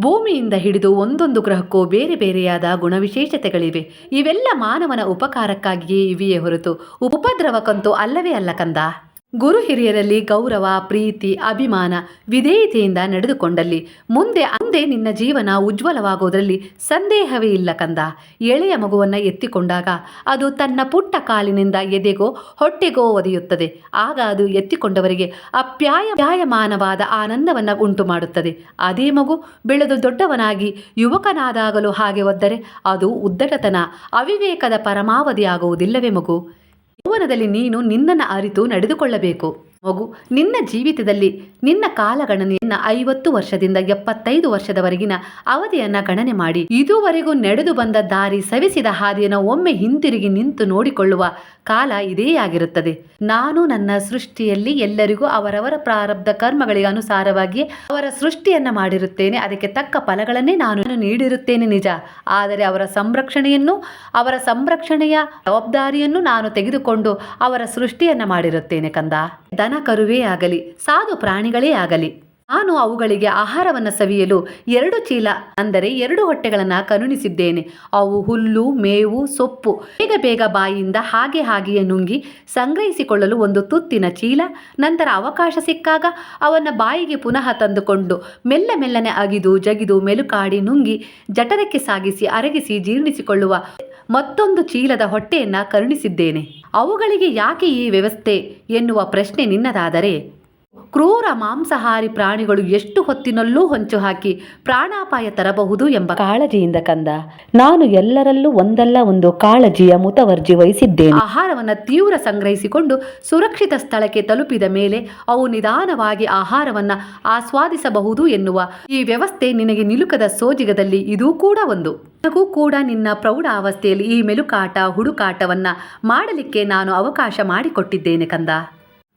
ಭೂಮಿಯಿಂದ ಹಿಡಿದು ಒಂದೊಂದು ಗ್ರಹಕ್ಕೂ ಬೇರೆ ಬೇರೆಯಾದ ಗುಣವಿಶೇಷತೆಗಳಿವೆ. ಇವೆಲ್ಲ ಮಾನವನ ಉಪಕಾರಕ್ಕಾಗಿಯೇ ಇವೆಯೇ ಹೊರತು. ಉಪದ್ರವಕ್ಕಂತೂ ಅಲ್ಲವೇ ಅಲ್ಲ ಕಂದ. ಗುರು ಹಿರಿಯರಲ್ಲಿ ಗೌರವ, ಪ್ರೀತಿ, ಅಭಿಮಾನ, ವಿಧೇಯತೆಯಿಂದ ನಡೆದುಕೊಂಡಲ್ಲಿ ಮುಂದೆ ಅಂದೇ ನಿನ್ನ ಜೀವನ ಉಜ್ವಲವಾಗುವುದರಲ್ಲಿ ಸಂದೇಹವೇ ಇಲ್ಲ ಕಂದ. ಎಳೆಯ ಮಗುವನ್ನು ಎತ್ತಿಕೊಂಡಾಗ ಅದು ತನ್ನ ಪುಟ್ಟ ಕಾಲಿನಿಂದ ಎದೆಗೋ ಹೊಟ್ಟೆಗೋ ಒದೆಯುತ್ತದೆ. ಆಗ ಅದು ಎತ್ತಿಕೊಂಡವರಿಗೆ ಅಪ್ಯಾಯಮಾನವಾದ ಪ್ಯಾಯಮಾನವಾದ ಆನಂದವನ್ನು ಉಂಟು ಮಾಡುತ್ತದೆ ಅದೇ ಮಗು ಬೆಳೆದು ದೊಡ್ಡವನಾಗಿ ಯುವಕನಾದಾಗಲೂ ಹಾಗೆ ಒದ್ದರೆ ಅದು ಉದ್ದಟತನ, ಅವಿವೇಕದ ಪರಮಾವಧಿಯಾಗುವುದಿಲ್ಲವೇ ಮಗು? ಯೌವನದಲ್ಲಿ ನೀನು ನಿನ್ನನ್ನು ಅರಿತು ನಡೆದುಕೊಳ್ಳಬೇಕು. ಮಗು, ನಿನ್ನ ಜೀವಿತದಲ್ಲಿ ನಿನ್ನ ಕಾಲಗಣನೆಯನ್ನ ಐವತ್ತು ವರ್ಷದಿಂದ ಎಪ್ಪತ್ತೈದು ವರ್ಷದವರೆಗಿನ ಅವಧಿಯನ್ನ ಗಣನೆ ಮಾಡಿ, ಇದುವರೆಗೂ ನಡೆದು ಬಂದ ದಾರಿ ಸವಿಸಿದ ಹಾದಿಯನ್ನು ಒಮ್ಮೆ ಹಿಂತಿರುಗಿ ನಿಂತು ನೋಡಿಕೊಳ್ಳುವ ಕಾಲ ಇದೇ ಆಗಿರುತ್ತದೆ. ನಾನು ನನ್ನ ಸೃಷ್ಟಿಯಲ್ಲಿ ಎಲ್ಲರಿಗೂ ಅವರವರ ಪ್ರಾರಬ್ಧ ಕರ್ಮಗಳಿಗೆ ಅನುಸಾರವಾಗಿ ಅವರ ಸೃಷ್ಟಿಯನ್ನ ಮಾಡಿರುತ್ತೇನೆ. ಅದಕ್ಕೆ ತಕ್ಕ ಫಲಗಳನ್ನೇ ನಾನು ನೀಡಿರುತ್ತೇನೆ ನಿಜ. ಆದರೆ ಅವರ ಸಂರಕ್ಷಣೆಯನ್ನು, ಅವರ ಸಂರಕ್ಷಣೆಯ ಜವಾಬ್ದಾರಿಯನ್ನು ನಾನು ತೆಗೆದುಕೊಂಡು ಅವರ ಸೃಷ್ಟಿಯನ್ನ ಮಾಡಿರುತ್ತೇನೆ ಕಂದ. ದನ ಕರುವೇ ಆಗಲಿ, ಸಾಧು ಪ್ರಾಣಿಗಳೇ ಆಗಲಿ. ನಾನು ಅವುಗಳಿಗೆ ಆಹಾರವನ್ನು ಸವಿಯಲು ಎರಡು ಚೀಲ, ಅಂದರೆ ಎರಡು ಹೊಟ್ಟೆಗಳನ್ನು ಕರುಣಿಸಿದ್ದೇನೆ ಅವು ಹುಲ್ಲು, ಮೇವು, ಸೊಪ್ಪು. ಬೇಗ ಬೇಗ ಬಾಯಿಯಿಂದ ಹಾಗೆ ಹಾಗೆಯೇ ನುಂಗಿ ಸಂಗ್ರಹಿಸಿಕೊಳ್ಳಲು ಒಂದು ತುತ್ತಿನ ಚೀಲ, ನಂತರ ಅವಕಾಶ ಸಿಕ್ಕಾಗ ಅವನ್ನ ಬಾಯಿಗೆ ಪುನಃ ತಂದುಕೊಂಡು ಮೆಲ್ಲ ಮೆಲ್ಲನೆ ಅಗಿದು, ಜಗಿದು, ಮೆಲುಕಾಡಿ ನುಂಗಿ ಜಠರಕ್ಕೆ ಸಾಗಿಸಿ, ಅರಗಿಸಿ ಜೀರ್ಣಿಸಿಕೊಳ್ಳುವ ಮತ್ತೊಂದು ಚೀಲದ ಹೊಟ್ಟೆಯನ್ನ ಕರುಣಿಸಿದ್ದೇನೆ. ಅವುಗಳಿಗೆ ಯಾಕೆ ಈ ವ್ಯವಸ್ಥೆ ಎನ್ನುವ ಪ್ರಶ್ನೆ ನಿನ್ನದಾದರೆ ಕ್ರೂರ ಮಾಂಸಾಹಾರಿ ಪ್ರಾಣಿಗಳು ಎಷ್ಟು ಹೊತ್ತಿನಲ್ಲೂ ಹೊಂಚು ಹಾಕಿ ಪ್ರಾಣಾಪಾಯ ತರಬಹುದು ಎಂಬ ಕಾಳಜಿಯಿಂದ ಕಂದ. ನಾನು ಎಲ್ಲರಲ್ಲೂ ಒಂದಲ್ಲ ಒಂದು ಕಾಳಜಿಯ ಮುತವರ್ಜಿ ವಹಿಸಿದ್ದೇನೆ. ಆಹಾರವನ್ನು ತೀವ್ರ ಸಂಗ್ರಹಿಸಿಕೊಂಡು ಸುರಕ್ಷಿತ ಸ್ಥಳಕ್ಕೆ ತಲುಪಿದ ಮೇಲೆ ಅವು ನಿಧಾನವಾಗಿ ಆಹಾರವನ್ನು ಆಸ್ವಾದಿಸಬಹುದು ಎನ್ನುವ ಈ ವ್ಯವಸ್ಥೆ ನಿನಗೆ ನಿಲುಕದ ಸೋಜಿಗದಲ್ಲಿ ಇದೂ ಕೂಡ ಒಂದು. ನನಗೂ ಕೂಡ ನಿನ್ನ ಪ್ರೌಢ ಅವಸ್ಥೆಯಲ್ಲಿ ಈ ಮೆಲುಕಾಟ, ಹುಡುಕಾಟವನ್ನು ಮಾಡಲಿಕ್ಕೆ ನಾನು ಅವಕಾಶ ಮಾಡಿಕೊಟ್ಟಿದ್ದೇನೆ ಕಂದ.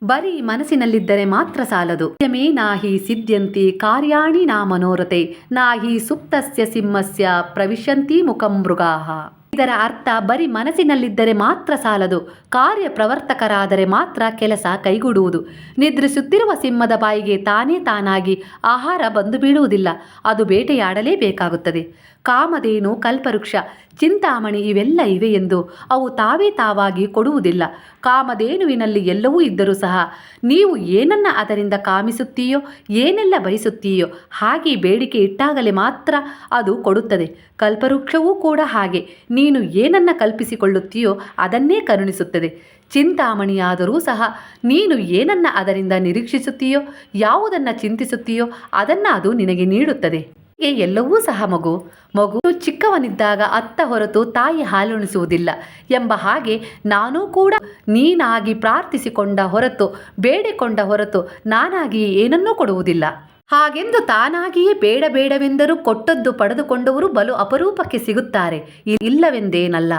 ಬರೀ ಮನಸ್ಸಿನಲ್ಲಿದ್ದರೆ ಮಾತ್ರ ಸಾಲದು. ಯಮೇ ನಾಹಿ ಸಿದ್ಧಂತಿ ಕಾರ್ಯಾಣಿ ನಾ ಮನೋರತೆ ನಾಹಿ ಸುಪ್ತಸ್ಯ ಸಿಂಹಸ್ಯ ಪ್ರವಿಶಂತಿ ಮುಖಂ ಮೃಗಾಹ. ಇದರ ಅರ್ಥ ಬರೀ ಮನಸ್ಸಿನಲ್ಲಿದ್ದರೆ ಮಾತ್ರ ಸಾಲದು. ಕಾರ್ಯ ಪ್ರವರ್ತಕರಾದರೆ ಮಾತ್ರ ಕೆಲಸ ಕೈಗೂಡುವುದು. ನಿದ್ರಿಸುತ್ತಿರುವ ಸಿಂಹದ ಬಾಯಿಗೆ ತಾನೇ ತಾನಾಗಿ ಆಹಾರ ಬಂದು ಬೀಳುವುದಿಲ್ಲ. ಅದು ಬೇಟೆಯಾಡಲೇಬೇಕಾಗುತ್ತದೆ ಕಾಮಧೇನು, ಕಲ್ಪವೃಕ್ಷ, ಚಿಂತಾಮಣಿ ಇವೆಲ್ಲ ಇವೆ ಎಂದು ಅವು ತಾವೇ ತಾವಾಗಿ ಕೊಡುವುದಿಲ್ಲ. ಕಾಮಧೇನುವಿನಲ್ಲಿ ಎಲ್ಲವೂ ಇದ್ದರೂ ಸಹ ನೀವು ಏನನ್ನ ಅದರಿಂದ ಕಾಮಿಸುತ್ತೀಯೋ, ಏನೆಲ್ಲ ಬಯಸುತ್ತೀಯೋ ಹಾಗೆ ಬೇಡಿಕೆ ಇಟ್ಟಾಗಲೇ ಮಾತ್ರ ಅದು ಕೊಡುತ್ತದೆ. ಕಲ್ಪವೃಕ್ಷವೂ ಕೂಡ ಹಾಗೆ. ನೀನು ಏನನ್ನ ಕಲ್ಪಿಸಿಕೊಳ್ಳುತ್ತೀಯೋ ಅದನ್ನೇ ಕರುಣಿಸುತ್ತದೆ. ಚಿಂತಾಮಣಿಯಾದರೂ ಸಹ ನೀನು ಏನನ್ನ ಅದರಿಂದ ನಿರೀಕ್ಷಿಸುತ್ತೀಯೋ, ಯಾವುದನ್ನು ಚಿಂತಿಸುತ್ತೀಯೋ ಅದನ್ನು ಅದು ನಿನಗೆ ನೀಡುತ್ತದೆ. ಹೀಗೆ ಎಲ್ಲವೂ ಸಹ ಮಗು. ಮಗು ಚಿಕ್ಕವನಿದ್ದಾಗ ಅತ್ತ ಹೊರತು ತಾಯಿ ಹಾಲುಣಿಸುವುದಿಲ್ಲ ಎಂಬ ಹಾಗೆ ನಾನೂ ಕೂಡ ನೀನಾಗಿ ಪ್ರಾರ್ಥಿಸಿಕೊಂಡ ಹೊರತು, ಬೇಡಿಕೊಂಡ ಹೊರತು ನಾನಾಗಿ ಏನನ್ನೂ ಕೊಡುವುದಿಲ್ಲ. ಹಾಗೆಂದು ತಾನಾಗಿಯೇ ಬೇಡ ಬೇಡವೆಂದರೂ ಕೊಟ್ಟದ್ದು ಪಡೆದುಕೊಂಡವರು ಬಲು ಅಪರೂಪಕ್ಕೆ ಸಿಗುತ್ತಾರೆ. ಇಲ್ಲವೆಂದೇನಲ್ಲ.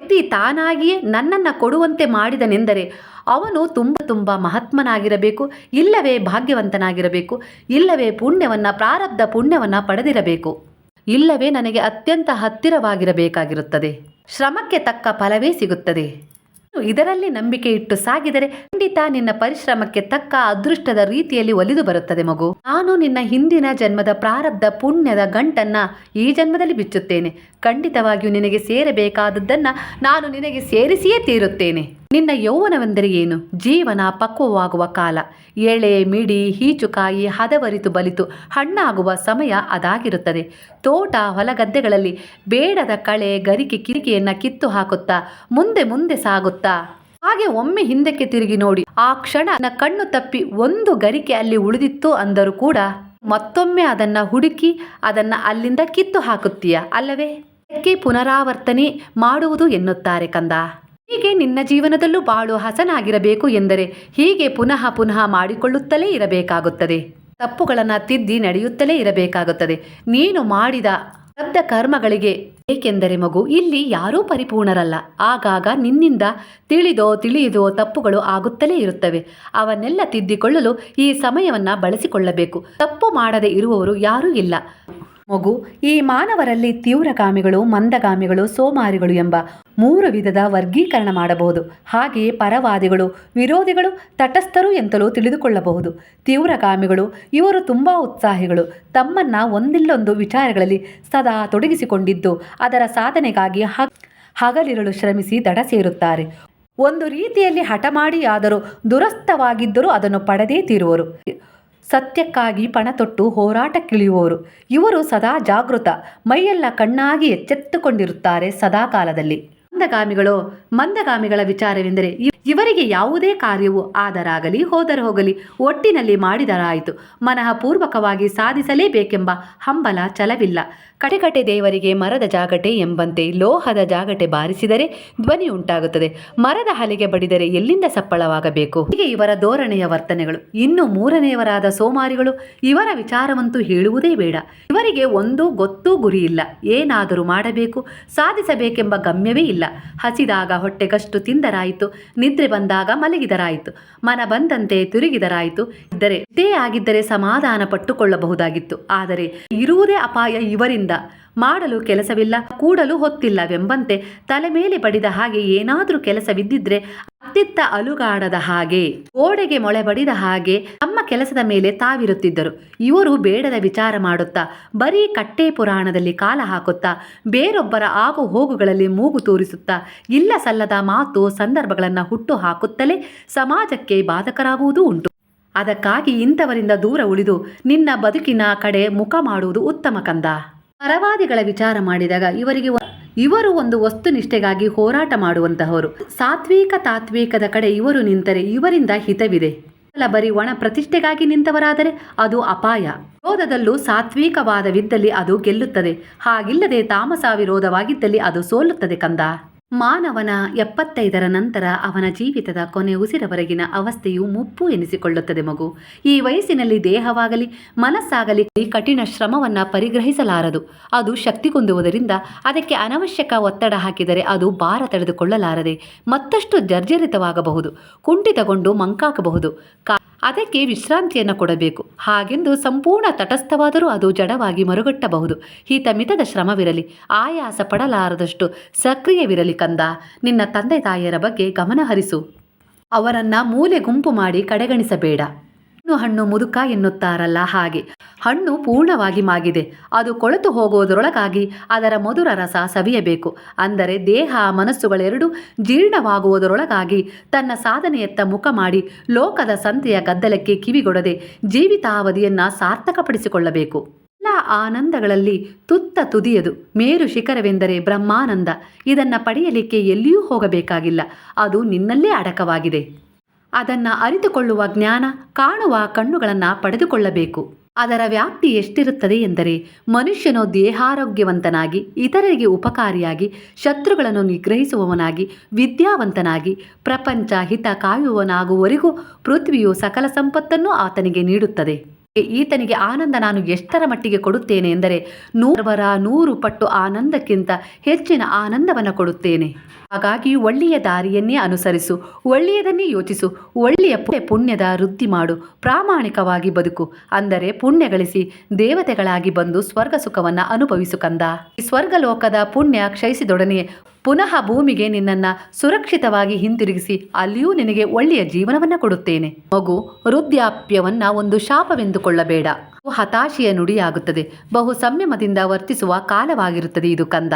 ವ್ಯಕ್ತಿ ತಾನಾಗಿಯೇ ನನ್ನನ್ನು ಕೊಡುವಂತೆ ಮಾಡಿದನೆಂದರೆ ಅವನು ತುಂಬ ತುಂಬ ಮಹಾತ್ಮನಾಗಿರಬೇಕು, ಇಲ್ಲವೇ ಭಾಗ್ಯವಂತನಾಗಿರಬೇಕು, ಇಲ್ಲವೇ ಪುಣ್ಯವನ್ನು, ಪ್ರಾರಬ್ಧ ಪುಣ್ಯವನ್ನು ಪಡೆದಿರಬೇಕು. ಇಲ್ಲವೇ ನನಗೆ ಅತ್ಯಂತ ಹತ್ತಿರವಾಗಿರಬೇಕಾಗಿರುತ್ತದೆ. ಶ್ರಮಕ್ಕೆ ತಕ್ಕ ಫಲವೇ ಸಿಗುತ್ತದೆ. ಇದರಲ್ಲಿ ನಂಬಿಕೆ ಇಟ್ಟು ಸಾಗಿದರೆ ಖಂಡಿತ ನಿನ್ನ ಪರಿಶ್ರಮಕ್ಕೆ ತಕ್ಕ ಅದೃಷ್ಟದ ರೀತಿಯಲ್ಲಿ ಒಲಿದು ಬರುತ್ತದೆ ಮಗು. ನಾನು ನಿನ್ನ ಹಿಂದಿನ ಜನ್ಮದ ಪ್ರಾರಬ್ಧ ಪುಣ್ಯದ ಗಂಟನ್ನ ಈ ಜನ್ಮದಲ್ಲಿ ಬಿಚ್ಚುತ್ತೇನೆ. ಖಂಡಿತವಾಗಿಯೂ ನಿನಗೆ ಸೇರಬೇಕಾದದ್ದನ್ನ ನಾನು ನಿನಗೆ ಸೇರಿಸಿಯೇ ತೀರುತ್ತೇನೆ. ನಿನ್ನ ಯೌವನವೆಂದರೆ ಏನು? ಜೀವನ ಪಕ್ವವಾಗುವ ಕಾಲ. ಎಳೆ, ಮಿಡಿ, ಹೀಚುಕಾಯಿ ಹದವರಿತು ಬಲಿತು. ಹಣ್ಣಾಗುವ ಸಮಯ ಅದಾಗಿರುತ್ತದೆ. ತೋಟ ಹೊಲಗದ್ದೆಗಳಲ್ಲಿ ಬೇಡದ ಕಳೆ ಗರಿಕೆ ಕಿರಿಕೆಯನ್ನು ಕಿತ್ತು ಹಾಕುತ್ತಾ, ಮುಂದೆ ಮುಂದೆ ಸಾಗುತ್ತಾ? ಹಾಗೆ ಒಮ್ಮೆ ಹಿಂದಕ್ಕೆ ತಿರುಗಿ ನೋಡಿ. ಆ ಕ್ಷಣ ಕಣ್ಣು ತಪ್ಪಿ ಒಂದು ಗರಿಕೆ ಅಲ್ಲಿ ಉಳಿದಿತ್ತು ಅಂದರೂ ಕೂಡ ಮತ್ತೊಮ್ಮೆ ಅದನ್ನು ಹುಡುಕಿ ಅದನ್ನು ಅಲ್ಲಿಂದ ಕಿತ್ತು ಹಾಕುತ್ತೀಯ? ಅಲ್ಲವೇ? ಇದಕ್ಕೆ ಪುನರಾವರ್ತನೆ ಮಾಡುವುದು ಎನ್ನುತ್ತಾರೆ ಕಂದ. ಹೀಗೆ ನಿನ್ನ ಜೀವನದಲ್ಲೂ ಬಾಳು ಹಸನಾಗಿರಬೇಕು ಎಂದರೆ ಹೀಗೆ ಪುನಃ ಪುನಃ ಮಾಡಿಕೊಳ್ಳುತ್ತಲೇ ಇರಬೇಕಾಗುತ್ತದೆ. ತಪ್ಪುಗಳನ್ನು ತಿದ್ದಿ ನಡೆಯುತ್ತಲೇ ಇರಬೇಕಾಗುತ್ತದೆ. ನೀನು ಮಾಡಿದ ಶಬ್ದ ಕರ್ಮಗಳಿಗೆ ಏಕೆಂದರೆ ಮಗು, ಇಲ್ಲಿ ಯಾರೂ ಪರಿಪೂರ್ಣರಲ್ಲ. ಆಗಾಗ ನಿನ್ನಿಂದ ತಿಳಿದೋ ತಿಳಿಯದೋ ತಪ್ಪುಗಳು ಆಗುತ್ತಲೇ ಇರುತ್ತವೆ. ಅವನ್ನೆಲ್ಲ ತಿದ್ದಿಕೊಳ್ಳಲು ಈ ಸಮಯವನ್ನು ಬಳಸಿಕೊಳ್ಳಬೇಕು. ತಪ್ಪು ಮಾಡದೆ ಇರುವವರು ಯಾರೂ ಇಲ್ಲ. ಮಗು, ಈ ಮಾನವರಲ್ಲಿ ತೀವ್ರಗಾಮಿಗಳು, ಮಂದಗಾಮಿಗಳು, ಸೋಮಾರಿಗಳು ಎಂಬ ಮೂರು ವಿಧದ ವರ್ಗೀಕರಣ ಮಾಡಬಹುದು. ಹಾಗೆಯೇ ಪರವಾದಿಗಳು, ವಿರೋಧಿಗಳು, ತಟಸ್ಥರು ಎಂತಲೂ ತಿಳಿದುಕೊಳ್ಳಬಹುದು. ತೀವ್ರಗಾಮಿಗಳು, ಇವರು ತುಂಬ ಉತ್ಸಾಹಿಗಳು. ತಮ್ಮನ್ನ ಒಂದಿಲ್ಲೊಂದು ವಿಚಾರಗಳಲ್ಲಿ ಸದಾ ತೊಡಗಿಸಿಕೊಂಡಿದ್ದು, ಅದರ ಸಾಧನೆಗಾಗಿ ಹಗಲಿರಳು ಶ್ರಮಿಸಿ ದಡ ಸೇರುತ್ತಾರೆ. ಒಂದು ರೀತಿಯಲ್ಲಿ ಹಠ ಮಾಡಿಯಾದರೂ ದುರಸ್ಥವಾಗಿದ್ದರೂ ಅದನ್ನು ಪಡೆದೇ തീರುವರು ಸತ್ಯಕ್ಕಾಗಿ ಪಣತೊಟ್ಟು ಹೋರಾಟಕ್ಕಿಳಿಯುವವರು. ಇವರು ಸದಾ ಜಾಗೃತ. ಮೈಯೆಲ್ಲ ಕಣ್ಣಾಗಿ ಎಚ್ಚೆತ್ತುಕೊಂಡಿರುತ್ತಾರೆ ಸದಾ ಕಾಲದಲ್ಲಿ ಮಂದಗಾಮಿಗಳು, ಮಂದಗಾಮಿಗಳ ವಿಚಾರವೆಂದರೆ ಇವರಿಗೆ ಯಾವುದೇ ಕಾರ್ಯವು ಆದರಾಗಲಿ ಹೋದರೆ ಹೋಗಲಿ ಒಟ್ಟಿನಲ್ಲಿ ಮಾಡಿದರಾಯಿತು. ಮನಃಪೂರ್ವಕವಾಗಿ ಸಾಧಿಸಲೇಬೇಕೆಂಬ ಹಂಬಲ ಛಲವಿಲ್ಲ. ಕಟೆಕಟೆ ದೇವರಿಗೆ ಮರದ ಜಾಗಟೆ ಎಂಬಂತೆ ಲೋಹದ ಜಾಗಟೆ ಬಾರಿಸಿದರೆ ಧ್ವನಿ ಉಂಟಾಗುತ್ತದೆ ಮರದ ಹಲೆಗೆ ಬಡಿದರೆ ಎಲ್ಲಿಂದ ಸಪ್ಪಳವಾಗಬೇಕು? ಹೀಗೆ ಇವರ ಧೋರಣೆಯ ವರ್ತನೆಗಳು. ಇನ್ನು ಮೂರನೆಯವರಾದ ಸೋಮಾರಿಗಳು ಇವರ ವಿಚಾರವಂತೂ ಹೇಳುವುದೇ ಬೇಡ. ಇವರಿಗೆ ಒಂದು ಗೊತ್ತೂ ಗುರಿ ಇಲ್ಲ ಏನಾದರೂ ಮಾಡಬೇಕು, ಸಾಧಿಸಬೇಕೆಂಬ ಗಮ್ಯವೇ ಇಲ್ಲ. ಹಸಿದಾಗ ಹೊಟ್ಟೆಗಷ್ಟು ತಿಂದರಾಯಿತು, ನಿದ್ರೆ ಬಂದಾಗ ಮಲಗಿದರಾಯಿತು, ಮನ ಬಂದಂತೆ ತಿರುಗಿದರಾಯಿತು. ಇದ್ದರೆ ಇದೇ ಆಗಿದ್ದರೆ ಸಮಾಧಾನ ಪಟ್ಟುಕೊಳ್ಳಬಹುದಾಗಿತ್ತು. ಆದರೆ ಇರುವುದೇ ಅಪಾಯ ಇವರಿಂದ. ಮಾಡಲು ಕೆಲಸವಿಲ್ಲ, ಕೂಡಲು ಹೊತ್ತಿಲ್ಲವೆಂಬಂತೆ ತಲೆ ಮೇಲೆ ಬಡಿದ ಹಾಗೆ ಏನಾದರೂ ಕೆಲಸವಿದ್ದಿದ್ರೆ ಅತ್ತಿತ್ತ ಅಲುಗಾಡದ ಹಾಗೆ, ಗೋಡೆಗೆ ಮೊಳೆ ಬಡಿದ ಹಾಗೆ ತಮ್ಮ ಕೆಲಸದ ಮೇಲೆ ತಾವಿರುತ್ತಿದ್ದರು. ಇವರು ಬೇಡದ ವಿಚಾರ ಮಾಡುತ್ತಾ, ಬರೀ ಕಟ್ಟೆ ಪುರಾಣದಲ್ಲಿ ಕಾಲ ಹಾಕುತ್ತಾ, ಬೇರೊಬ್ಬರ ಆಗು ಹೋಗುಗಳಲ್ಲಿ ಮೂಗು ತೋರಿಸುತ್ತಾ ಇಲ್ಲ ಸಲ್ಲದ ಮಾತು ಸಂದರ್ಭಗಳನ್ನು ಹುಟ್ಟು ಹಾಕುತ್ತಲೇ ಸಮಾಜಕ್ಕೆ ಬಾಧಕರಾಗುವುದೂ ಉಂಟು. ಅದಕ್ಕಾಗಿ ಇಂಥವರಿಂದ ದೂರ ಉಳಿದು ನಿನ್ನ ಬದುಕಿನ ಕಡೆ ಮುಖ ಮಾಡುವುದು ಉತ್ತಮ ಕಂದ. ಪರವಾದಿಗಳ ವಿಚಾರ ಮಾಡಿದಾಗ ಇವರಿಗೆ ಇವರು ಒಂದು ವಸ್ತುನಿಷ್ಠೆಗಾಗಿ ಹೋರಾಟ ಮಾಡುವಂತಹವರು. ಸಾತ್ವಿಕ ತಾತ್ವಿಕದ ಕಡೆ ಇವರು ನಿಂತರೆ ಇವರಿಂದ ಹಿತವಿದೆ. ಬರೀ ಒಣ ಪ್ರತಿಷ್ಠೆಗಾಗಿ ನಿಂತವರಾದರೆ ಅದು ಅಪಾಯ. ವಿರೋಧದಲ್ಲೂ ಸಾತ್ವಿಕವಾದವಿದ್ದಲ್ಲಿ ಅದು ಗೆಲ್ಲುತ್ತದೆ. ಹಾಗಿಲ್ಲದೆ ತಾಮಸ ವಿರೋಧವಾಗಿದ್ದಲ್ಲಿ ಅದು ಸೋಲುತ್ತದೆ ಕಂದ. ಮಾನವನ ಎಪ್ಪತ್ತೈದರ ನಂತರ ಅವನ ಜೀವಿತದ ಕೊನೆ ಉಸಿರವರೆಗಿನ ಅವಸ್ಥೆಯು ಮುಪ್ಪು ಎನಿಸಿಕೊಳ್ಳುತ್ತದೆ ಮಗು. ಈ ವಯಸ್ಸಿನಲ್ಲಿ ದೇಹವಾಗಲಿ, ಮನಸ್ಸಾಗಲಿ ಕಠಿಣ ಶ್ರಮವನ್ನು ಪರಿಗ್ರಹಿಸಲಾರದು. ಅದು ಶಕ್ತಿ ಕುಂದುವುದರಿಂದ ಅದಕ್ಕೆ ಅನವಶ್ಯಕ ಒತ್ತಡ ಹಾಕಿದರೆ ಅದು ಭಾರ ತಡೆದುಕೊಳ್ಳಲಾರದೆ ಮತ್ತಷ್ಟು ಜರ್ಜರಿತವಾಗಬಹುದು, ಕುಂಠಿತಗೊಂಡು ಮಂಕಾಗಬಹುದು ಕಾ ಅದಕ್ಕೆ ವಿಶ್ರಾಂತಿಯನ್ನು ಕೊಡಬೇಕು. ಹಾಗೆಂದು ಸಂಪೂರ್ಣ ತಟಸ್ಥವಾದರೂ ಅದು ಜಡವಾಗಿ ಮರುಗಟ್ಟಬಹುದು. ಹಿತಮಿತದ ಶ್ರಮವಿರಲಿ. ಆಯಾಸ ಪಡಲಾರದಷ್ಟು ಸಕ್ರಿಯವಿರಲಿ ಕಂದ. ನಿನ್ನ ತಂದೆ ತಾಯಿಯರ ಬಗ್ಗೆ ಗಮನಹರಿಸು. ಅವರನ್ನು ಮೂಲೆ ಗುಂಪು ಮಾಡಿ ಕಡೆಗಣಿಸಬೇಡ. ಹಣ್ಣು ಹಣ್ಣು ಮುದುಕ ಎನ್ನುತ್ತಾರಲ್ಲ ಹಾಗೆ. ಹಣ್ಣು ಪೂರ್ಣವಾಗಿ ಮಾಗಿದೆ. ಅದು ಕೊಳೆತು ಹೋಗುವುದರೊಳಗಾಗಿ ಅದರ ಮಧುರ ರಸ ಸವಿಯಬೇಕು. ಅಂದರೆ ದೇಹ, ಮನಸ್ಸುಗಳೆರಡು ಜೀರ್ಣವಾಗುವುದರೊಳಗಾಗಿ ತನ್ನ ಸಾಧನೆಯತ್ತ ಮುಖ ಮಾಡಿ ಲೋಕದ ಸಂತೆಯ ಗದ್ದಲಕ್ಕೆ ಕಿವಿಗೊಡದೆ ಜೀವಿತಾವಧಿಯನ್ನ ಸಾರ್ಥಕಪಡಿಸಿಕೊಳ್ಳಬೇಕು. ಎಲ್ಲ ಆನಂದಗಳಲ್ಲಿ ತುತ್ತ ತುದಿಯದು. ಮೇರು ಶಿಖರವೆಂದರೆ ಬ್ರಹ್ಮಾನಂದ. ಇದನ್ನು ಪಡೆಯಲಿಕ್ಕೆ ಎಲ್ಲಿಯೂ ಹೋಗಬೇಕಾಗಿಲ್ಲ. ಅದು ನಿನ್ನಲ್ಲೇ ಅಡಕವಾಗಿದೆ. ಅದನ್ನು ಅರಿತುಕೊಳ್ಳುವ ಜ್ಞಾನ ಕಾಣುವ ಕಣ್ಣುಗಳನ್ನು ಪಡೆದುಕೊಳ್ಳಬೇಕು. ಅದರ ವ್ಯಾಪ್ತಿ ಎಷ್ಟಿರುತ್ತದೆ ಎಂದರೆ ಮನುಷ್ಯನು ದೇಹಾರೋಗ್ಯವಂತನಾಗಿ, ಇತರರಿಗೆ ಉಪಕಾರಿಯಾಗಿ, ಶತ್ರುಗಳನ್ನು ನಿಗ್ರಹಿಸುವವನಾಗಿ, ವಿದ್ಯಾವಂತನಾಗಿ, ಪ್ರಪಂಚ ಹಿತ ಕಾಯುವವನಾಗುವವರೆಗೂ ಪೃಥ್ವಿಯು ಸಕಲ ಸಂಪತ್ತನ್ನು ಆತನಿಗೆ ನೀಡುತ್ತದೆ. ಈತನಿಗೆ ಆನಂದ ನಾನು ಎಷ್ಟರ ಮಟ್ಟಿಗೆ ಕೊಡುತ್ತೇನೆ ಎಂದರೆ ನೂರವರ ನೂರು ಪಟ್ಟು ಆನಂದಕ್ಕಿಂತ ಹೆಚ್ಚಿನ ಆನಂದವನ್ನು ಕೊಡುತ್ತೇನೆ. ಹಾಗಾಗಿ ಒಳ್ಳೆಯ ದಾರಿಯನ್ನೇ ಅನುಸರಿಸು, ಒಳ್ಳೆಯದನ್ನೇ ಯೋಚಿಸು, ಒಳ್ಳೆಯ ಪುಣ್ಯ ಪುಣ್ಯದ ವೃದ್ಧಿ ಮಾಡು, ಪ್ರಾಮಾಣಿಕವಾಗಿ ಬದುಕು, ಅಂದರೆ ಪುಣ್ಯ ಗಳಿಸಿ ದೇವತೆಗಳಾಗಿ ಬಂದು ಸ್ವರ್ಗ ಸುಖವನ್ನು ಅನುಭವಿಸು ಕಂದ. ಈ ಸ್ವರ್ಗಲೋಕದ ಪುಣ್ಯ ಕ್ಷಯಿಸಿದೊಡನೆ ಪುನಃ ಭೂಮಿಗೆ ನಿನ್ನನ್ನು ಸುರಕ್ಷಿತವಾಗಿ ಹಿಂತಿರುಗಿಸಿ ಅಲ್ಲಿಯೂ ನಿನಗೆ ಒಳ್ಳೆಯ ಜೀವನವನ್ನು ಕೊಡುತ್ತೇನೆ. ಮಗು ವೃದ್ಧಾಪ್ಯವನ್ನ ಒಂದು ಶಾಪವೆಂದುಕೊಳ್ಳಬೇಡ. ಹತಾಶೆಯ ನುಡಿಯಾಗುತ್ತದೆ. ಬಹು ಸಂಯಮದಿಂದ ವರ್ತಿಸುವ ಕಾಲವಾಗಿರುತ್ತದೆ ಇದು ಕಂದ.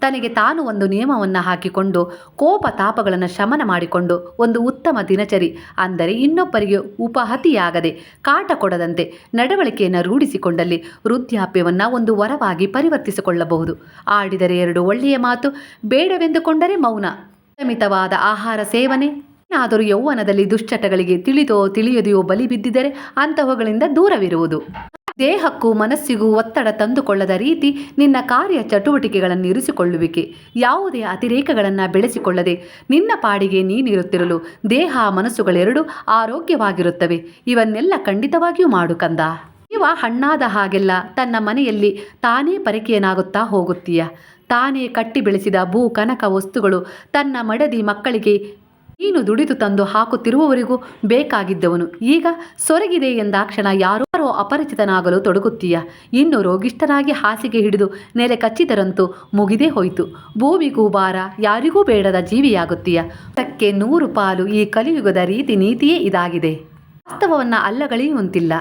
ತನಗೆ ತಾನು ಒಂದು ನಿಯಮವನ್ನು ಹಾಕಿಕೊಂಡು, ಕೋಪ ತಾಪಗಳನ್ನು ಶಮನ ಮಾಡಿಕೊಂಡು ಒಂದು ಉತ್ತಮ ದಿನಚರಿ, ಅಂದರೆ ಇನ್ನೊಬ್ಬರಿಗೆ ಉಪಹತಿಯಾಗದೆ, ಕಾಟ ಕೊಡದಂತೆ ನಡವಳಿಕೆಯನ್ನು ರೂಢಿಸಿಕೊಂಡಲ್ಲಿ ವೃದ್ಧಾಪ್ಯವನ್ನು ಒಂದು ವರವಾಗಿ ಪರಿವರ್ತಿಸಿಕೊಳ್ಳಬಹುದು. ಆಡಿದರೆ ಎರಡು ಒಳ್ಳೆಯ ಮಾತು, ಬೇಡವೆಂದುಕೊಂಡರೆ ಮೌನ. ನಿಯಮಿತವಾದ ಆಹಾರ ಸೇವನೆ. ಏನಾದರೂ ಯೌವನದಲ್ಲಿ ದುಶ್ಚಟಗಳಿಗೆ ತಿಳಿದೋ ತಿಳಿಯದೆಯೋ ಬಲಿ ಬಿದ್ದಿದರೆ ಅಂತಹವುಗಳಿಂದ ದೂರವಿರುವುದು. ದೇಹಕ್ಕೂ ಮನಸ್ಸಿಗೂ ಒತ್ತಡ ತಂದುಕೊಳ್ಳದ ರೀತಿ ನಿನ್ನ ಕಾರ್ಯ ಚಟುವಟಿಕೆಗಳನ್ನು ಇರಿಸಿಕೊಳ್ಳುವಿಕೆ. ಯಾವುದೇ ಅತಿರೇಕಗಳನ್ನು ಬೆಳೆಸಿಕೊಳ್ಳದೆ ನಿನ್ನ ಪಾಡಿಗೆ ನೀನಿರುತ್ತಿರಲು ದೇಹ, ಮನಸ್ಸುಗಳೆರಡೂ ಆರೋಗ್ಯವಾಗಿರುತ್ತವೆ. ಇವನ್ನೆಲ್ಲ ಖಂಡಿತವಾಗಿಯೂ ಮಾಡು ಕಂದ. ಇವ ಹಣ್ಣಾದ ಹಾಗೆಲ್ಲ ತನ್ನ ಮನೆಯಲ್ಲಿ ತಾನೇ ಪರಿಕೆಯನಾಗುತ್ತಾ ಹೋಗುತ್ತೀಯ. ತಾನೇ ಕಟ್ಟಿ ಬೆಳೆಸಿದ ಭೂ ಕನಕ ವಸ್ತುಗಳು ತನ್ನ ಮಡದಿ ಮಕ್ಕಳಿಗೆ ನೀನು ದುಡಿದು ತಂದು ಹಾಕುತ್ತಿರುವವರಿಗೂ ಬೇಕಾಗಿದ್ದವನು. ಈಗ ಸೊರಗಿದೆ ಎಂದಾಕ್ಷಣ ಯಾರೋ ಅಪರಿಚಿತನಾಗಲು ತೊಡಗುತ್ತೀಯ. ಇನ್ನು ರೋಗಿಷ್ಠನಾಗಿ ಹಾಸಿಗೆ ಹಿಡಿದು ನೆಲೆ ಕಚ್ಚಿದರಂತೂ ಮುಗಿದೇ ಹೋಯಿತು. ಭೂಮಿಗೂ ಭಾರ, ಯಾರಿಗೂ ಬೇಡದ ಜೀವಿಯಾಗುತ್ತೀಯ. ತಕ್ಕೆ ನೂರು ಪಾಲು ಈ ಕಲಿಯುಗದ ರೀತಿ ನೀತಿಯೇ ಇದಾಗಿದೆ. ವಾಸ್ತವವನ್ನು ಅಲ್ಲಗಳೆಯುವಂತಿಲ್ಲ.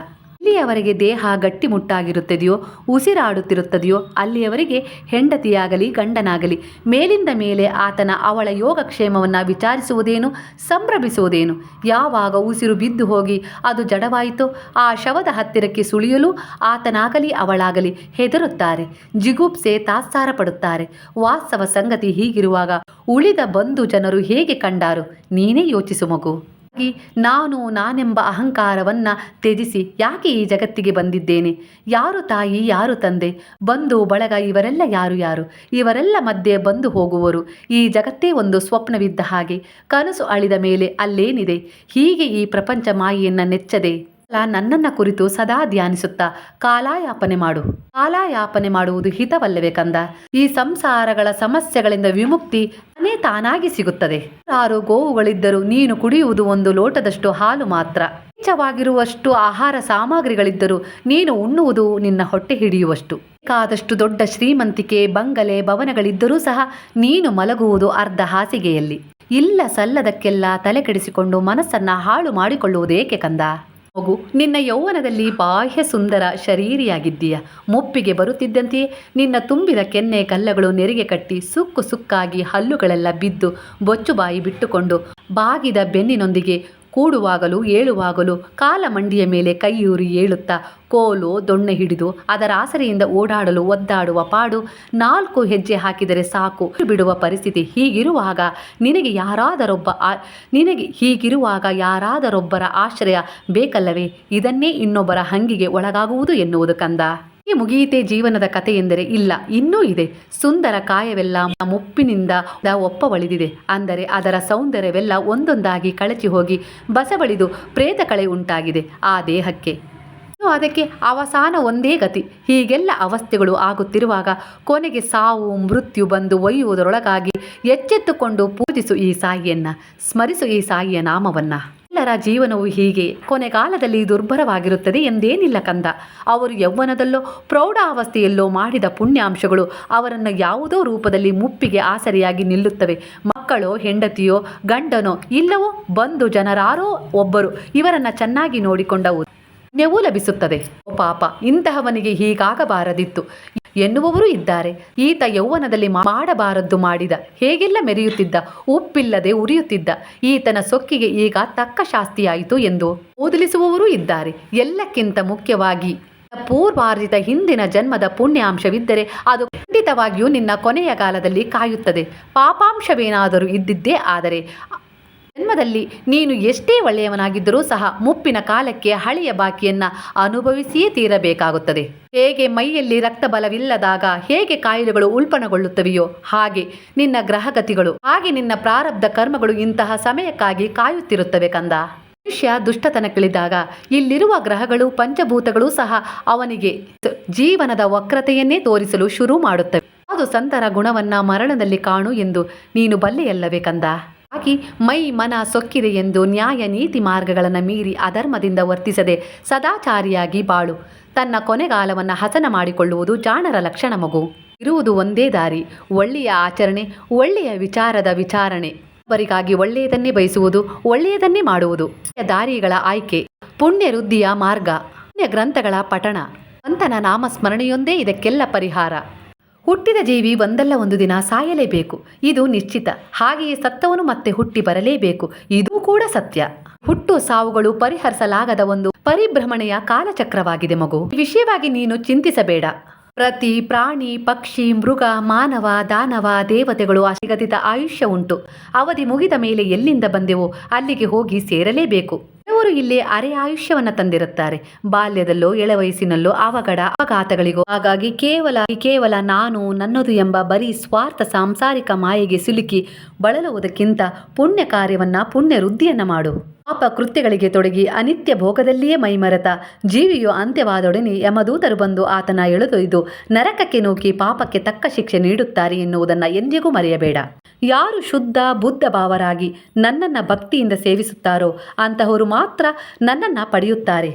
ಎಲ್ಲಿಯವರೆಗೆ ದೇಹ ಗಟ್ಟಿಮುಟ್ಟಾಗಿರುತ್ತದೆಯೋ, ಉಸಿರಾಡುತ್ತಿರುತ್ತದೆಯೋ, ಅಲ್ಲಿಯವರಿಗೆ ಹೆಂಡತಿಯಾಗಲಿ, ಗಂಡನಾಗಲಿ, ಮೇಲಿಂದ ಮೇಲೆ ಆತನ ಅವಳ ಯೋಗಕ್ಷೇಮವನ್ನು ವಿಚಾರಿಸುವುದೇನು, ಸಂಭ್ರಮಿಸುವುದೇನು? ಯಾವಾಗ ಉಸಿರು ಬಿದ್ದು ಹೋಗಿ ಅದು ಜಡವಾಯಿತೋ, ಆ ಶವದ ಹತ್ತಿರಕ್ಕೆ ಸುಳಿಯಲು ಆತನಾಗಲಿ, ಅವಳಾಗಲಿ ಹೆದರುತ್ತಾರೆ. ಜಿಗುಪ್ಸೆ ತಾತ್ಸಾರ ಪಡುತ್ತಾರೆ ವಾಸ್ತವ ಸಂಗತಿ ಹೀಗಿರುವಾಗ ಉಳಿದ ಬಂಧು ಜನರು ಹೇಗೆ ಕಂಡಾರು? ನೀನೇ ಯೋಚಿಸು ಮಗು. ನಾನು ನಾನೆಂಬ ಅಹಂಕಾರವನ್ನ ತ್ಯಜಿಸಿ ಯಾಕೆ ಈ ಜಗತ್ತಿಗೆ ಬಂದಿದ್ದೇನೆ? ಯಾರು ತಾಯಿ, ಯಾರು ತಂದೆ? ಬಂಧು, ಬಳಗ ಇವರೆಲ್ಲ ಯಾರು ಯಾರು? ಇವರೆಲ್ಲ ಮಧ್ಯೆ ಬಂದು ಹೋಗುವರು. ಈ ಜಗತ್ತೇ ಒಂದು ಸ್ವಪ್ನವಿದ್ದ ಹಾಗೆ. ಕನಸು ಅಳಿದ ಮೇಲೆ ಅಲ್ಲೇನಿದೆ? ಹೀಗೆ ಈ ಪ್ರಪಂಚ ಮಾಯೆಯನ್ನ ನೆಚ್ಚದೆ? ನನ್ನನ್ನ ಕುರಿತು ಸದಾ ಧ್ಯಾನಿಸುತ್ತಾ ಕಾಲಾಯಾಪನೆ ಮಾಡು. ಕಾಲಾಯಾಪನೆ ಮಾಡುವುದು ಹಿತವಲ್ಲವೇ ಕಂದ? ಈ ಸಂಸಾರಗಳ ಸಮಸ್ಯೆಗಳಿಂದ ವಿಮುಕ್ತಿ ತಾನೇ ತಾನಾಗಿ ಸಿಗುತ್ತದೆ. ಯಾರು ಗೋವುಗಳಿದ್ದರೂ ನೀನು ಕುಡಿಯುವುದು ಒಂದು ಲೋಟದಷ್ಟು ಹಾಲು ಮಾತ್ರ. ಹೆಚ್ಚವಾಗಿರುವಷ್ಟು ಆಹಾರ ಸಾಮಗ್ರಿಗಳಿದ್ದರೂ ನೀನು ಉಣ್ಣುವುದು ನಿನ್ನ ಹೊಟ್ಟೆ ಹಿಡಿಯುವಷ್ಟು. ಬೇಕಾದಷ್ಟು ದೊಡ್ಡ ಶ್ರೀಮಂತಿಕೆ, ಬಂಗಲೆ, ಭವನಗಳಿದ್ದರೂ ಸಹ ನೀನು ಮಲಗುವುದು ಅರ್ಧ ಹಾಸಿಗೆಯಲ್ಲಿ. ಇಲ್ಲ ಸಲ್ಲದಕ್ಕೆಲ್ಲ ತಲೆ ಕೆಡಿಸಿಕೊಂಡು ಮನಸ್ಸನ್ನ ಹಾಳು ಮಾಡಿಕೊಳ್ಳುವುದೇಕೆ ಕಂದ? ಮಗು ನಿನ್ನ ಯೌವನದಲ್ಲಿ ಬಾಹ್ಯ ಸುಂದರ ಶರೀರಿಯಾಗಿದ್ದೀಯ? ಮುಪ್ಪಿಗೆ ಬರುತ್ತಿದ್ದಂತೆಯೇ ನಿನ್ನ ತುಂಬಿದ ಕೆನ್ನೆ ಕಲ್ಲಗಳು ನೆರಿಗೆ ಕಟ್ಟಿ ಸುಕ್ಕು ಸುಕ್ಕಾಗಿ ಹಲ್ಲುಗಳೆಲ್ಲ ಬಿದ್ದು ಬೊಚ್ಚು ಬಾಯಿ ಬಿಟ್ಟುಕೊಂಡು ಬಾಗಿದ ಬೆನ್ನಿನೊಂದಿಗೆ ಕೂಡುವಾಗಲೂ ಏಳುವಾಗಲೂ ಕಾಲ ಮಂಡಿಯ ಮೇಲೆ ಕೈಯೂರಿ ಏಳುತ್ತಾ ಕೋಲು ದೊಣ್ಣೆ ಹಿಡಿದು ಅದರ ಆಸರೆಯಿಂದ ಓಡಾಡಲು ಒದ್ದಾಡುವ ಪಾಡು ನಾಲ್ಕು ಹೆಜ್ಜೆ ಹಾಕಿದರೆ ಸಾಕು. ಬಿಡುವ ಪರಿಸ್ಥಿತಿ ಹೀಗಿರುವಾಗ ನಿನಗೆ ಯಾರಾದರೊಬ್ಬ ನಿನಗೆ ಹೀಗಿರುವಾಗ ಯಾರಾದರೊಬ್ಬರ ಆಶ್ರಯ ಬೇಕಲ್ಲವೇ? ಇದನ್ನೇ ಇನ್ನೊಬ್ಬರ ಹಂಗಿಗೆ ಒಳಗಾಗುವುದು ಎನ್ನುವುದು ಕಂದ. ಈ ಮುಗಿಯಿತೆ ಜೀವನದ ಕಥೆ ಎಂದರೆ ಇಲ್ಲ, ಇನ್ನೂ ಇದೆ. ಸುಂದರ ಕಾಯವೆಲ್ಲ ಮುಪ್ಪಿನಿಂದ ಒಪ್ಪವಳಿದಿದೆ. ಅಂದರೆ ಅದರ ಸೌಂದರ್ಯವೆಲ್ಲ ಒಂದೊಂದಾಗಿ ಕಳಚಿ ಹೋಗಿ ಬಸವಳಿದು ಪ್ರೇತ ಕಳೆ ಉಂಟಾಗಿದೆ ಆ ದೇಹಕ್ಕೆ. ಅದಕ್ಕೆ ಅವಸಾನ ಒಂದೇ ಗತಿ. ಹೀಗೆಲ್ಲ ಅವಸ್ಥೆಗಳು ಆಗುತ್ತಿರುವಾಗ ಕೊನೆಗೆ ಸಾವು, ಮೃತ್ಯು ಬಂದು ಒಯ್ಯುವುದರೊಳಗಾಗಿ ಎಚ್ಚೆತ್ತುಕೊಂಡು ಪೂಜಿಸು ಈ ಸಾಯಿಯನ್ನ, ಸ್ಮರಿಸು ಈ ಸಾಯಿಯ ನಾಮವನ್ನ. ಎಲ್ಲರ ಜೀವನವು ಹೀಗೆ. ಕೊನೆಗಾಲದಲ್ಲಿ ದುರ್ಬಲವಾಗಿರುತ್ತದೆ ಎಂದೇನಿಲ್ಲ ಕಂದ. ಅವರು ಯೌವನದಲ್ಲೋ, ಪ್ರೌಢಾವಸ್ಥೆಯಲ್ಲೋ ಮಾಡಿದ ಪುಣ್ಯಾಂಶಗಳು ಅವರನ್ನು ಯಾವುದೋ ರೂಪದಲ್ಲಿ ಮುಪ್ಪಿಗೆ ಆಸರೆಯಾಗಿ ನಿಲ್ಲುತ್ತವೆ. ಮಕ್ಕಳೋ, ಹೆಂಡತಿಯೋ, ಗಂಡನೋ, ಇಲ್ಲವೋ ಬಂದು ಜನರಾರೋ ಒಬ್ಬರು ಇವರನ್ನ ಚೆನ್ನಾಗಿ ನೋಡಿಕೊಂಡವು ನೆವು ಲಭಿಸುತ್ತದೆ. ಪಾಪ, ಇಂತಹವನಿಗೆ ಹೀಗಾಗಬಾರದಿತ್ತು. ಎನ್ನುವವರು ಇದ್ದಾರೆ. ಈತ ಯೌವನದಲ್ಲಿ ಮಾಡಬಾರದ್ದು ಮಾಡಿದ. ಹೇಗೆಲ್ಲ ಮೆರೆಯುತ್ತಿದ್ದ? ಉಪ್ಪಿಲ್ಲದೆ ಉರಿಯುತ್ತಿದ್ದ. ಈತನ ಸೊಕ್ಕಿಗೆ ಈಗ ತಕ್ಕ ಶಾಸ್ತಿಯಾಯಿತು ಎಂದು ಓದಲಿಸುವವರೂ ಇದ್ದಾರೆ. ಎಲ್ಲಕ್ಕಿಂತ ಮುಖ್ಯವಾಗಿ ಪೂರ್ವಾರ್ಜಿತ ಹಿಂದಿನ ಜನ್ಮದ ಪುಣ್ಯಾಂಶವಿದ್ದರೆ ಅದು ಖಂಡಿತವಾಗಿಯೂ ನಿನ್ನ ಕೊನೆಯ ಕಾಲದಲ್ಲಿ ಕಾಯುತ್ತದೆ. ಪಾಪಾಂಶವೇನಾದರೂ ಇದ್ದಿದ್ದೇ ಆದರೆ ಜನ್ಮದಲ್ಲಿ ನೀನು ಎಷ್ಟೇ ಒಳ್ಳೆಯವನಾಗಿದ್ದರೂ ಸಹ ಮುಪ್ಪಿನ ಕಾಲಕ್ಕೆ ಹಳೆಯ ಬಾಕಿಯನ್ನ ಅನುಭವಿಸಿಯೇ ತೀರಬೇಕಾಗುತ್ತದೆ. ಹೇಗೆ ಮೈಯಲ್ಲಿ ರಕ್ತ ಬಲವಿಲ್ಲದಾಗ ಹೇಗೆ ಕಾಯಿಲೆಗಳು ಉಲ್ಪಣಗೊಳ್ಳುತ್ತವೆಯೋ ಹಾಗೆ ನಿನ್ನ ಗ್ರಹಗತಿಗಳು, ಹಾಗೆ ನಿನ್ನ ಪ್ರಾರಬ್ಧ ಕರ್ಮಗಳು ಇಂತಹ ಸಮಯಕ್ಕಾಗಿ ಕಾಯುತ್ತಿರುತ್ತವೆ ಕಂದ. ಮನುಷ್ಯ ದುಷ್ಟತನಕ್ಕಿಳಿದಾಗ ಇಲ್ಲಿರುವ ಗ್ರಹಗಳು, ಪಂಚಭೂತಗಳು ಸಹ ಅವನಿಗೆ ಜೀವನದ ವಕ್ರತೆಯನ್ನೇ ತೋರಿಸಲು ಶುರು ಮಾಡುತ್ತವೆ. ಅದು ಸಂತರ ಗುಣವನ್ನ ಮರಣದಲ್ಲಿ ಕಾಣು ಎಂದು ನೀನು ಬಲ್ಲೆಯಲ್ಲವೇ ಕಂದ. ಹಾಗೆ ಮೈ ಮನ ಸೊಕ್ಕಿದೆ ಎಂದು ನ್ಯಾಯ ನೀತಿ ಮಾರ್ಗಗಳನ್ನು ಮೀರಿ ಅಧರ್ಮದಿಂದ ವರ್ತಿಸದೆ ಸದಾಚಾರಿಯಾಗಿ ಬಾಳು. ತನ್ನ ಕೊನೆಗಾಲವನ್ನು ಹಸನ ಮಾಡಿಕೊಳ್ಳುವುದು ಜಾಣರ ಲಕ್ಷಣ ಮಗು. ಇರುವುದು ಒಂದೇ ದಾರಿ, ಒಳ್ಳೆಯ ಆಚರಣೆ, ಒಳ್ಳೆಯ ವಿಚಾರದ ವಿಚಾರಣೆ. ಅವರಿಗಾಗಿ ಒಳ್ಳೆಯದನ್ನೇ ಬಯಸುವುದು, ಒಳ್ಳೆಯದನ್ನೇ ಮಾಡುವುದು. ದಾರಿಗಳ ಆಯ್ಕೆ, ಪುಣ್ಯ ವೃದ್ಧಿಯ ಮಾರ್ಗ, ಪುಣ್ಯ ಗ್ರಂಥಗಳ ಪಠಣ. ಸಂತನ ನಾಮಸ್ಮರಣೆಯೊಂದೇ ಇದಕ್ಕೆಲ್ಲ ಪರಿಹಾರ. ಹುಟ್ಟಿದ ಜೀವಿ ಒಂದಲ್ಲ ಒಂದು ದಿನ ಸಾಯಲೇಬೇಕು. ಇದು ನಿಶ್ಚಿತ. ಹಾಗೆಯೇ ಸತ್ತವನು ಮತ್ತೆ ಹುಟ್ಟಿ ಬರಲೇಬೇಕು. ಇದೂ ಕೂಡ ಸತ್ಯ. ಹುಟ್ಟು ಸಾವುಗಳು ಪರಿಹರಿಸಲಾಗದ ಒಂದು ಪರಿಭ್ರಮಣೆಯ ಕಾಲಚಕ್ರವಾಗಿದೆ ಮಗು. ವಿಷಯವಾಗಿ ನೀನು ಚಿಂತಿಸಬೇಡ. ಪ್ರತಿ ಪ್ರಾಣಿ, ಪಕ್ಷಿ, ಮೃಗ, ಮಾನವ, ದಾನವ, ದೇವತೆಗಳು ಅನಿಗದಿತ ಆಯುಷ್ಯ ಉಂಟು. ಅವಧಿ ಮುಗಿದ ಮೇಲೆ ಎಲ್ಲಿಂದ ಬಂದೆವೋ ಅಲ್ಲಿಗೆ ಹೋಗಿ ಸೇರಲೇಬೇಕು. ಕೆಲವರು ಇಲ್ಲಿ ಅರೆ ಆಯುಷ್ಯವನ್ನ ತಂದಿರುತ್ತಾರೆ. ಬಾಲ್ಯದಲ್ಲೋ ಎಳವಯಸ್ಸಿನಲ್ಲೋ ಅವಘಡ, ಅಪಘಾತಗಳಿಗೂ, ಹಾಗಾಗಿ ಕೇವಲ ಕೇವಲ ನಾನು ನನ್ನದು ಎಂಬ ಬರೀ ಸ್ವಾರ್ಥ ಸಾಂಸಾರಿಕ ಮಾಯೆಗೆ ಸಿಲುಕಿ ಬಳಲುವುದಕ್ಕಿಂತ ಪುಣ್ಯ ಕಾರ್ಯವನ್ನ ಪುಣ್ಯ ವೃದ್ಧಿಯನ್ನ ಮಾಡು. ಪಾಪ ಕೃತ್ಯಗಳಿಗೆ ತೊಡಗಿ ಅನಿತ್ಯ ಭೋಗದಲ್ಲಿಯೇ ಮೈಮರೆತ ಜೀವಿಯು ಅಂತ್ಯವಾದೊಡನೆ ಯಮದೂತರು ಬಂದು ಆತನ ಎಳೆದೊಯ್ದು ನರಕಕ್ಕೆ ನೂಕಿ ಪಾಪಕ್ಕೆ ತಕ್ಕ ಶಿಕ್ಷೆ ನೀಡುತ್ತಾರೆ ಎನ್ನುವುದನ್ನು ಎಂದಿಗೂ ಮರೆಯಬೇಡ. ಯಾರು ಶುದ್ಧ, ಬುದ್ಧ ಭಾವರಾಗಿ ನನ್ನನ್ನು ಭಕ್ತಿಯಿಂದ ಸೇವಿಸುತ್ತಾರೋ ಅಂತಹವರು ಮಾತ್ರ ನನ್ನನ್ನು ಪಡೆಯುತ್ತಾರೆ.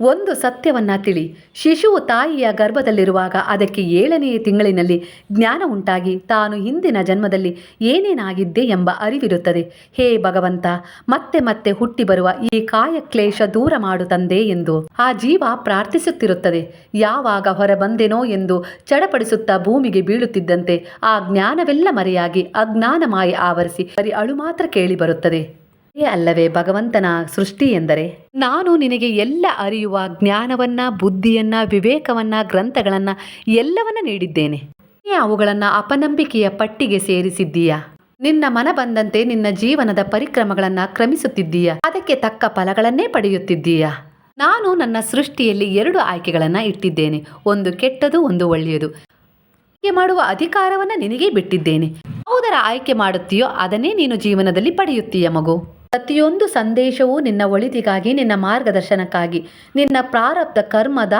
ಒಂದು ಸತ್ಯವನ್ನ ತಿಳಿ, ಶಿಶುವು ತಾಯಿಯ ಗರ್ಭದಲ್ಲಿರುವಾಗ ಅದಕ್ಕೆ ಏಳನೆಯ ತಿಂಗಳಿನಲ್ಲಿ ಜ್ಞಾನ ಉಂಟಾಗಿ ತಾನು ಹಿಂದಿನ ಜನ್ಮದಲ್ಲಿ ಏನೇನಾಗಿದ್ದೆ ಎಂಬ ಅರಿವಿರುತ್ತದೆ. ಹೇ ಭಗವಂತ, ಮತ್ತೆ ಮತ್ತೆ ಹುಟ್ಟಿ ಬರುವ ಈ ಕಾಯಕ್ಲೇಶ ದೂರ ಮಾಡು ತಂದೆ ಎಂದು ಆ ಜೀವ ಪ್ರಾರ್ಥಿಸುತ್ತಿರುತ್ತದೆ. ಯಾವಾಗ ಹೊರಬಂದೆನೋ ಎಂದು ಚಡಪಡಿಸುತ್ತಾ ಭೂಮಿಗೆ ಬೀಳುತ್ತಿದ್ದಂತೆ ಆ ಜ್ಞಾನವೆಲ್ಲ ಮರೆಯಾಗಿ ಅಜ್ಞಾನ ಮಾಯೆ ಆವರಿಸಿ ಬರೀ ಅಳು ಮಾತ್ರ ಕೇಳಿ ಬರುತ್ತದೆ. ಅಲ್ಲವೇ ಭಗವಂತನ ಸೃಷ್ಟಿ ಎಂದರೆ? ನಾನು ನಿನಗೆ ಎಲ್ಲ ಅರಿಯುವ ಜ್ಞಾನವನ್ನ, ಬುದ್ಧಿಯನ್ನ, ವಿವೇಕವನ್ನ, ಗ್ರಂಥಗಳನ್ನ ಎಲ್ಲವನ್ನ ನೀಡಿದ್ದೇನೆ. ನೀನೇ ಅವುಗಳನ್ನ ಅಪನಂಬಿಕೆಯ ಪಟ್ಟಿಗೆ ಸೇರಿಸಿದ್ದೀಯಾ? ನಿನ್ನ ಮನ ಬಂದಂತೆ ನಿನ್ನ ಜೀವನದ ಪರಿಕ್ರಮಗಳನ್ನು ಕ್ರಮಿಸುತ್ತಿದ್ದೀಯ. ಅದಕ್ಕೆ ತಕ್ಕ ಫಲಗಳನ್ನೇ ಪಡೆಯುತ್ತಿದ್ದೀಯ. ನಾನು ನನ್ನ ಸೃಷ್ಟಿಯಲ್ಲಿ ಎರಡು ಆಯ್ಕೆಗಳನ್ನು ಇಟ್ಟಿದ್ದೇನೆ. ಒಂದು ಕೆಟ್ಟದು, ಒಂದು ಒಳ್ಳೆಯದು. ಆಯ್ಕೆ ಮಾಡುವ ಅಧಿಕಾರವನ್ನ ನಿನಗೇ ಬಿಟ್ಟಿದ್ದೇನೆ. ಯಾವುದರ ಆಯ್ಕೆ ಮಾಡುತ್ತೀಯೋ ಅದನ್ನೇ ನೀನು ಜೀವನದಲ್ಲಿ ಪಡೆಯುತ್ತೀಯ ಮಗು. ಪ್ರತಿಯೊಂದು ಸಂದೇಶವೂ ನಿನ್ನ ಒಳಿತಿಗಾಗಿ, ನಿನ್ನ ಮಾರ್ಗದರ್ಶನಕ್ಕಾಗಿ, ನಿನ್ನ ಪ್ರಾರಬ್ಧ ಕರ್ಮದ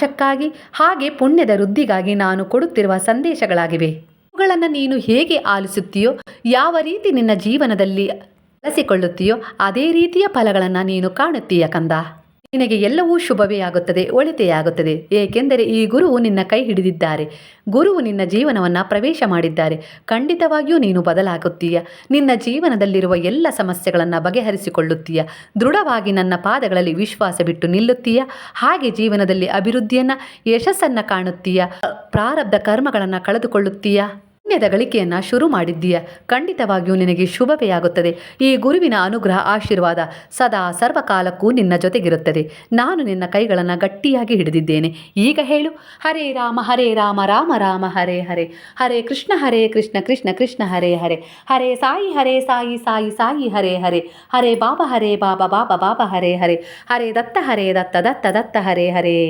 ಶಕ್ಕಾಗಿ, ಹಾಗೆ ಪುಣ್ಯದ ವೃದ್ಧಿಗಾಗಿ ನಾನು ಕೊಡುತ್ತಿರುವ ಸಂದೇಶಗಳಾಗಿವೆ. ಅವುಗಳನ್ನು ನೀನು ಹೇಗೆ ಆಲಿಸುತ್ತೀಯೋ, ಯಾವ ರೀತಿ ನಿನ್ನ ಜೀವನದಲ್ಲಿ ಬಳಸಿಕೊಳ್ಳುತ್ತೀಯೋ ಅದೇ ರೀತಿಯ ಫಲಗಳನ್ನು ನೀನು ಕಾಣುತ್ತೀಯ ಕಂದ. ನಿನಗೆ ಎಲ್ಲವೂ ಶುಭವೇ ಆಗುತ್ತದೆ ಒಳಿತೆಯೇ ಆಗುತ್ತದೆ. ಏಕೆಂದರೆ ಈ ಗುರುವು ನಿನ್ನ ಕೈ ಹಿಡಿದಿದ್ದಾರೆ. ಗುರುವು ನಿನ್ನ ಜೀವನವನ್ನು ಪ್ರವೇಶ ಮಾಡಿದ್ದಾರೆ. ಖಂಡಿತವಾಗಿಯೂ ನೀನು ಬದಲಾಗುತ್ತೀಯ. ನಿನ್ನ ಜೀವನದಲ್ಲಿರುವ ಎಲ್ಲ ಸಮಸ್ಯೆಗಳನ್ನು ಬಗೆಹರಿಸಿಕೊಳ್ಳುತ್ತೀಯ. ದೃಢವಾಗಿ ನನ್ನ ಪಾದಗಳಲ್ಲಿ ವಿಶ್ವಾಸ ಬಿಟ್ಟು ನಿಲ್ಲುತ್ತೀಯ. ಹಾಗೆ ಜೀವನದಲ್ಲಿ ಅಭಿವೃದ್ಧಿಯನ್ನು, ಯಶಸ್ಸನ್ನು ಕಾಣುತ್ತೀಯ. ಪ್ರಾರಬ್ಧ ಕರ್ಮಗಳನ್ನು ಕಳೆದುಕೊಳ್ಳುತ್ತೀಯ. ಪುಣ್ಯದ ಗಳಿಕೆಯನ್ನು ಶುರು ಮಾಡಿದ್ದೀಯ. ಖಂಡಿತವಾಗಿಯೂ ನಿನಗೆ ಶುಭವೇ ಆಗುತ್ತದೆ ಈ ಗುರುವಿನ ಅನುಗ್ರಹ ಆಶೀರ್ವಾದ ಸದಾ ಸರ್ವಕಾಲಕ್ಕೂ ನಿನ್ನ ಜೊತೆಗಿರುತ್ತದೆ. ನಾನು ನಿನ್ನ ಕೈಗಳನ್ನು ಗಟ್ಟಿಯಾಗಿ ಹಿಡಿದಿದ್ದೇನೆ. ಈಗ ಹೇಳು. ಹರೇ ರಾಮ ಹರೇ ರಾಮ ರಾಮ ರಾಮ, ಹರೇ ಹರೇ. ಹರೇ ಕೃಷ್ಣ ಹರೇ ಕೃಷ್ಣ ಕೃಷ್ಣ ಕೃಷ್ಣ, ಹರೇ ಹರೇ. ಹರೇ ಸಾಯಿ ಹರೇ ಸಾಯಿ ಸಾಯಿ ಸಾಯಿ, ಹರೇ ಹರೇ. ಹರೇ ಬಾಬಾ ಹರೇ ಬಾಬಾ ಬಾಬಾ ಬಾಬಾ, ಹರೇ ಹರೇ. ಹರೇ ದತ್ತ ಹರೇ ದತ್ತ ದತ್ತ ದತ್ತ, ಹರೇ ಹರೇ.